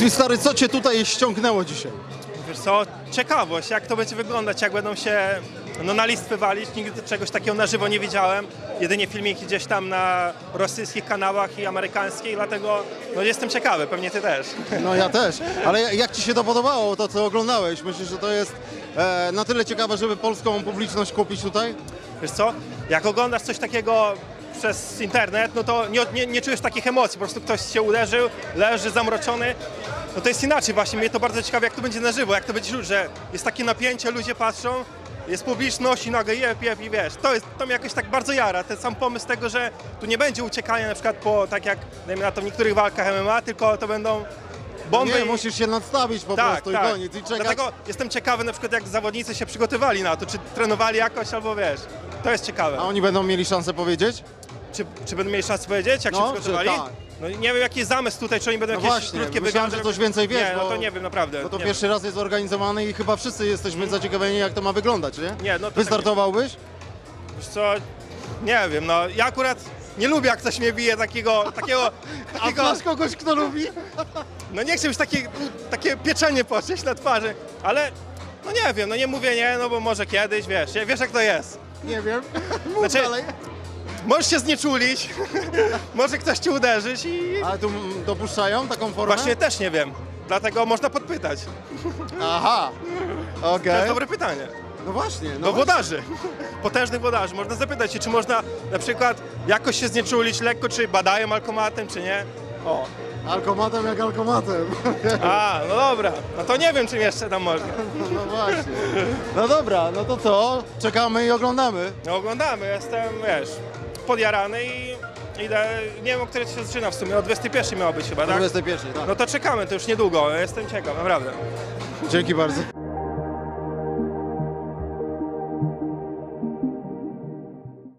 Powiedz mi stary, co cię tutaj ściągnęło dzisiaj? Wiesz co, ciekawość, jak to będzie wyglądać, jak będą się no, na listwy walić. Nigdy czegoś takiego na żywo nie widziałem. Jedynie filmiki gdzieś tam na rosyjskich kanałach i amerykańskich, dlatego no, jestem ciekawy, pewnie ty też. No ja też, ale jak ci się to podobało, to co oglądałeś? Myślisz, że to jest e, na tyle ciekawe, żeby polską publiczność kupić tutaj? Wiesz co, jak oglądasz coś takiego przez internet, no to nie, nie, nie czujesz takich emocji, po prostu ktoś się uderzył, leży zamroczony. No to jest inaczej właśnie, mnie to bardzo ciekawi, jak to będzie na żywo, jak to będzie czuć, że jest takie napięcie, ludzie patrzą, jest publiczność i nagle jeb, jeb i wiesz, to jest, to mnie jakoś tak bardzo jara, ten sam pomysł tego, że tu nie będzie uciekania na przykład po, tak jak, dajmy na to, w niektórych walkach MMA, tylko to będą bomby Nie, i- musisz się nadstawić po tak, prostu tak. i koniec i czekać. Dlatego jestem ciekawy na przykład jak zawodnicy się przygotowywali na to, czy trenowali jakoś albo wiesz, to jest ciekawe. A oni będą mieli szansę powiedzieć? Czy, czy będą mieli szansę powiedzieć, jak No, się że przygotowali? tak. No nie wiem jaki jest zamysł tutaj, czy oni będą No jakieś właśnie, krótkie myślałem, wywiady. że coś więcej wiesz, Nie, no bo- to nie wiem, naprawdę. Bo to nie pierwszy raz jest organizowany i chyba wszyscy jesteśmy zaciekawieni, jak to ma wyglądać, nie? Nie, no to Wystartowałbyś? Wiem. Wiesz co, nie wiem, no ja akurat nie lubię jak ktoś mnie bije takiego, takiego, A takiego znasz kogoś, kto lubi? no nie chcę już takie, takie pieczenie poczuć na twarzy, ale no nie wiem, no nie mówię nie, no bo może kiedyś, wiesz, wiesz jak to jest. Nie wiem. Mów Znaczy- dalej. Możesz się znieczulić, może ktoś ci uderzyć i Ale tu dopuszczają taką formę? właśnie też nie wiem. Dlatego można podpytać. Aha. To Okej. jest dobre pytanie. No właśnie. No Do wodarzy, potężnych wodarzy. Można zapytać się, czy można na przykład jakoś się znieczulić lekko, czy badają alkomatem, czy nie. O, Alkomatem jak alkomatem. a, no dobra. No to nie wiem, czym jeszcze tam można. No właśnie. No dobra, no to co? Czekamy i oglądamy. No oglądamy, jestem, wiesz, podjarany i idę, nie wiem, o której się zaczyna w sumie, o 21 miało być chyba, tak? 21, tak. No to czekamy, to już niedługo, jestem ciekaw, naprawdę. Dzięki bardzo.